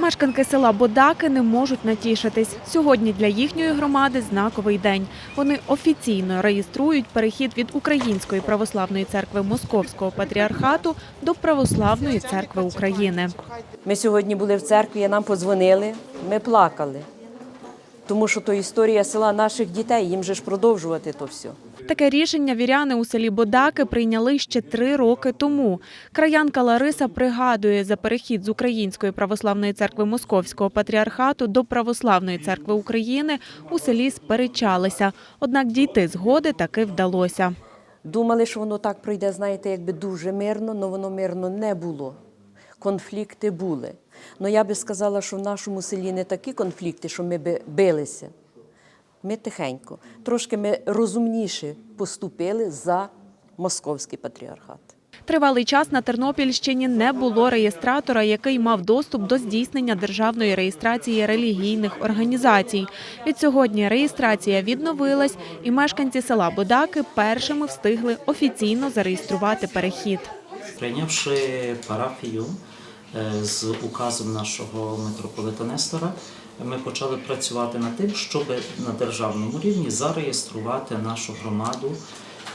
Мешканки села Бодаки не можуть натішитись. Сьогодні для їхньої громади знаковий день. Вони офіційно реєструють перехід від Української православної церкви Московського патріархату до Православної церкви України. Ми сьогодні були в церкві, нам подзвонили, ми плакали. Тому що то історія села наших дітей, їм же ж продовжувати то все. Таке рішення віряни у селі Бодаки прийняли ще три роки тому. Краянка Лариса пригадує, за перехід з Української православної церкви Московського патріархату до Православної церкви України у селі сперечалися. Однак дійти згоди таки вдалося. Думали, що воно так пройде, знаєте, якби дуже мирно, але воно мирно не було. Конфлікти були. Ну я би сказала, що в нашому селі не такі конфлікти, що ми би билися. Ми тихенько, трошки ми розумніше поступили за московський патріархат. Тривалий час на Тернопільщині не було реєстратора, який мав доступ до здійснення державної реєстрації релігійних організацій. Відсьогодні реєстрація відновилась, і мешканці села Бодаки першими встигли офіційно зареєструвати перехід. Прийнявши парафію е, з указом нашого митрополита Нестора, ми почали працювати над тим, щоб на державному рівні зареєструвати нашу громаду.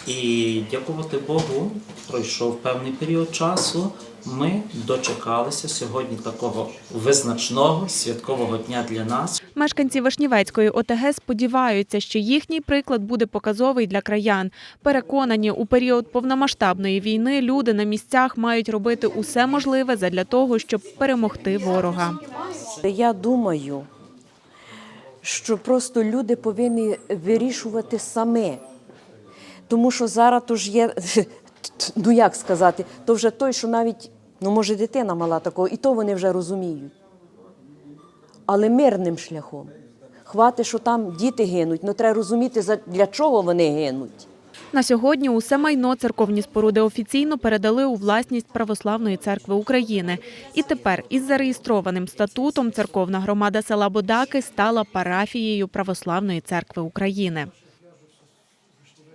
І дякувати Богу, пройшов певний період часу. Ми дочекалися сьогодні такого визначного святкового дня для нас. Мешканці Вишнівецької ОТГ сподіваються, що їхній приклад буде показовий для краян. Переконані, у період повномасштабної війни люди на місцях мають робити усе можливе задля того, щоб перемогти ворога. Я думаю, що просто люди повинні вирішувати самі. Тому що зараз то ж є, ну як сказати, то вже той, що навіть, ну може, дитина мала такого, і то вони вже розуміють. Але мирним шляхом. Хвати, що там діти гинуть, ну треба розуміти, для чого вони гинуть. На сьогодні усе майно церковні споруди офіційно передали у власність Православної церкви України. І тепер із зареєстрованим статутом церковна громада села Бодаки стала парафією Православної церкви України.